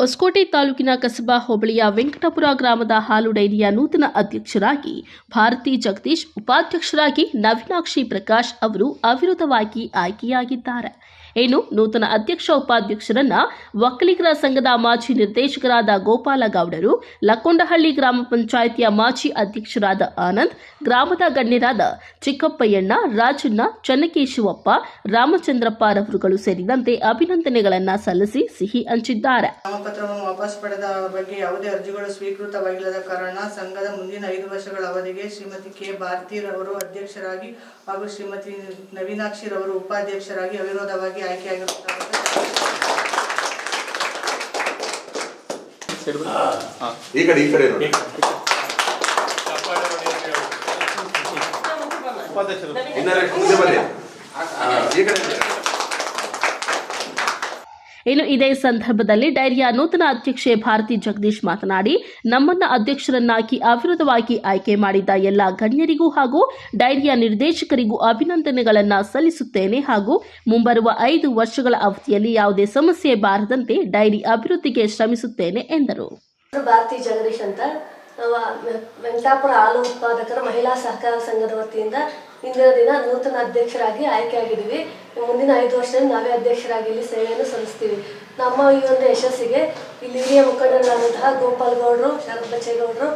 ಹೊಸಕೋಟೆ ತಾಲೂಕಿನ ಕಸಬಾ ಹೋಬಳಿಯ ವೆಂಕಟಪುರ ಗ್ರಾಮದ ಹಾಲು ಡೈರಿಯ ನೂತನ ಅಧ್ಯಕ್ಷರಾಗಿ ಭಾರತಿ ಜಗದೀಶ್, ಉಪಾಧ್ಯಕ್ಷರಾಗಿ ನವೀನಾಕ್ಷಿ ಪ್ರಕಾಶ್ ಅವರು ಅವಿರೋಧವಾಗಿ ಆಯ್ಕೆಯಾಗಿದ್ದಾರೆ. ಇನ್ನು ನೂತನ ಅಧ್ಯಕ್ಷ ಉಪಾಧ್ಯಕ್ಷರನ್ನ ಒಕ್ಕಲಿಗರ ಸಂಘದ ಮಾಜಿ ನಿರ್ದೇಶಕರಾದ ಗೋಪಾಲ ಗೌಡರು, ಲಕ್ಕೊಂಡಹಳ್ಳಿ ಗ್ರಾಮ ಪಂಚಾಯಿತಿಯ ಮಾಜಿ ಅಧ್ಯಕ್ಷರಾದ ಆನಂದ್, ಗ್ರಾಮದ ಗಣ್ಯರಾದ ಚಿಕ್ಕಪ್ಪಯ್ಯಣ್ಣ, ರಾಜಣ್ಣ, ಚನ್ನಕೇಶವಪ್ಪ, ರಾಮಚಂದ್ರಪ್ಪ ರವರುಗಳು ಸೇರಿದಂತೆ ಅಭಿನಂದನೆಗಳನ್ನು ಸಲ್ಲಿಸಿ ಸಿಹಿ ಹಂಚಿದ್ದಾರೆ. ನಾಮಪತ್ರವನ್ನು ವಾಪಸ್ ಪಡೆದ ಬಗ್ಗೆ ಯಾವುದೇ ಅರ್ಜಿಗಳು ಸ್ವೀಕೃತವಾಗಿಲ್ಲದ ಕಾರಣ ಸಂಘದ ಮುಂದಿನ ಐದು ವರ್ಷಗಳ ಅವಧಿಗೆ ಶ್ರೀಮತಿ ಕೆ. ಭಾರತಿರವರು ಅಧ್ಯಕ್ಷರಾಗಿ ಹಾಗೂ ಶ್ರೀಮತಿ ನವೀನಾಕ್ಷಿರವರು ಉಪಾಧ್ಯಕ್ಷರಾಗಿ ಅವಿರೋಧವಾಗಿ ಆಯ್ಕೆಯಾಗಿರುತ್ತಾರೆ ಈ ಕಡೆ ಈ ಕಡೆ ನೋಡಿ ಇನ್ನರೇ ಮುಂದೆ ಬನ್ನಿ ಹಾ, ಈ ಕಡೆ ನೋಡಿ. ಇನ್ನು ಇದೇ ಸಂದರ್ಭದಲ್ಲಿ ಡೈರಿಯ ನೂತನ ಅಧ್ಯಕ್ಷೆ ಭಾರತಿ ಜಗದೀಶ್ ಮಾತನಾಡಿ, ನಮ್ಮನ್ನ ಅಧ್ಯಕ್ಷರನ್ನಾಗಿ ಅವಿರೋಧವಾಗಿ ಆಯ್ಕೆ ಮಾಡಿದ ಎಲ್ಲ ಗಣ್ಯರಿಗೂ ಹಾಗೂ ಡೈರಿಯ ನಿರ್ದೇಶಕರಿಗೂ ಅಭಿನಂದನೆಗಳನ್ನು ಸಲ್ಲಿಸುತ್ತೇನೆ ಹಾಗೂ ಮುಂಬರುವ ಐದು ವರ್ಷಗಳ ಅವಧಿಯಲ್ಲಿ ಯಾವುದೇ ಸಮಸ್ಯೆ ಬಾರದಂತೆ ಡೈರಿ ಅಭಿವೃದ್ಧಿಗೆ ಶ್ರಮಿಸುತ್ತೇನೆ ಎಂದರು. ಭಾರತಿ ಜಗದೀಶ್ ಅಂತ ವೆ- ವೆಂಕಟಾಪುರ ಹಾಲು ಉತ್ಪಾದಕರ ಮಹಿಳಾ ಸಹಕಾರ ಸಂಘದ ವತಿಯಿಂದ ಇಂದಿನ ದಿನ ನೂತನ ಅಧ್ಯಕ್ಷರಾಗಿ ಆಯ್ಕೆಯಾಗಿದ್ದೀವಿ. ಮುಂದಿನ ಐದು ವರ್ಷದಲ್ಲಿ ನಾವೇ ಅಧ್ಯಕ್ಷರಾಗಿ ಇಲ್ಲಿ ಸೇವೆಯನ್ನು ಸಲ್ಲಿಸ್ತೀವಿ. ನಮ್ಮ ಈ ಒಂದು ಯಶಸ್ಸಿಗೆ ಇಲ್ಲಿ ಹಿರಿಯ ಮುಖಂಡರಾದಂತಹ ಗೋಪಾಲ್ ಗೌಡರು ಶರತ್ ಬಚ್ಚೇಗೌಡರು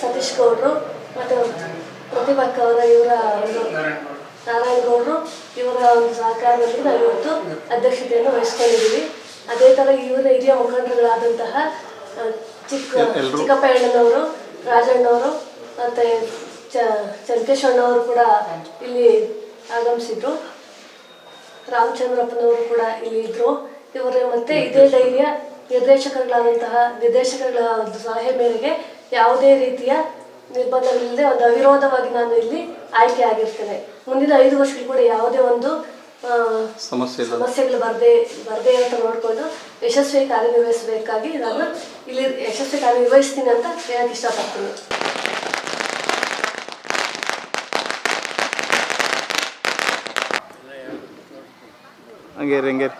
ಸತೀಶ್ ಗೌಡರು ಮತ್ತು ಪ್ರತಿಭಾ ಕೌರ ಇವರ ಒಂದು ನಾರಾಯಣ ಗೌಡರು ಇವರ ಒಂದು ಸಹಕಾರದಲ್ಲಿ ನಾವು ಇವತ್ತು ಅಧ್ಯಕ್ಷತೆಯನ್ನು ವಹಿಸ್ಕೊಂಡಿದ್ದೀವಿ. ಅದೇ ಥರ ಇವರ ಹಿರಿಯ ಮುಖಂಡರುಗಳಾದಂತಹ ಆ, ಚಿಕ್ಕಪ್ಪ ಚಿಕ್ಕಪ್ಪಣ್ಣನವರು ರಾಜಣ್ಣವರು ಮತ್ತೆ ಚ ಚಂಕೇಶಣ್ಣವರು ಕೂಡ ಇಲ್ಲಿ ಆಗಮಿಸಿದ್ರು. ರಾಮಚಂದ್ರಪ್ಪನವರು ಕೂಡ ಇಲ್ಲಿ ಇದ್ರು. ಇವರು ಮತ್ತೆ ಇದೇ ಧೈರ್ಯ ನಿರ್ದೇಶಕರುಗಳಾದಂತಹ ನಿರ್ದೇಶಕರುಗಳ ಒಂದು ಸಲಹೆ ಮೇರೆಗೆ ಯಾವುದೇ ರೀತಿಯ ನಿರ್ಬಂಧಗಳಿಲ್ಲದೆ ಒಂದು ಅವಿರೋಧವಾಗಿ ನಾನು ಇಲ್ಲಿ ಆಯ್ಕೆ ಆಗಿರ್ತೇನೆ. ಮುಂದಿನ ಐದು ವರ್ಷಗಳು ಕೂಡ ಯಾವುದೇ ಒಂದು ಸಮಸ್ಯೆಗಳು. ಬರದೆ ಬರದೇ ಅಂತ ನೋಡಿಕೊಂಡು ಯಶಸ್ವಿ ಕಾರ್ಯನಿರ್ವಹಿಸಬೇಕಾಗಿ ನಾನು ಇಲ್ಲಿ ಯಶಸ್ವಿ ಕಾರ್ಯನಿರ್ವಹಿಸ್ತೀನಿ ಅಂತ ಹೇಳಕ್ ಇಷ್ಟಪಡ್ತೀನಿ. Hungary Hungary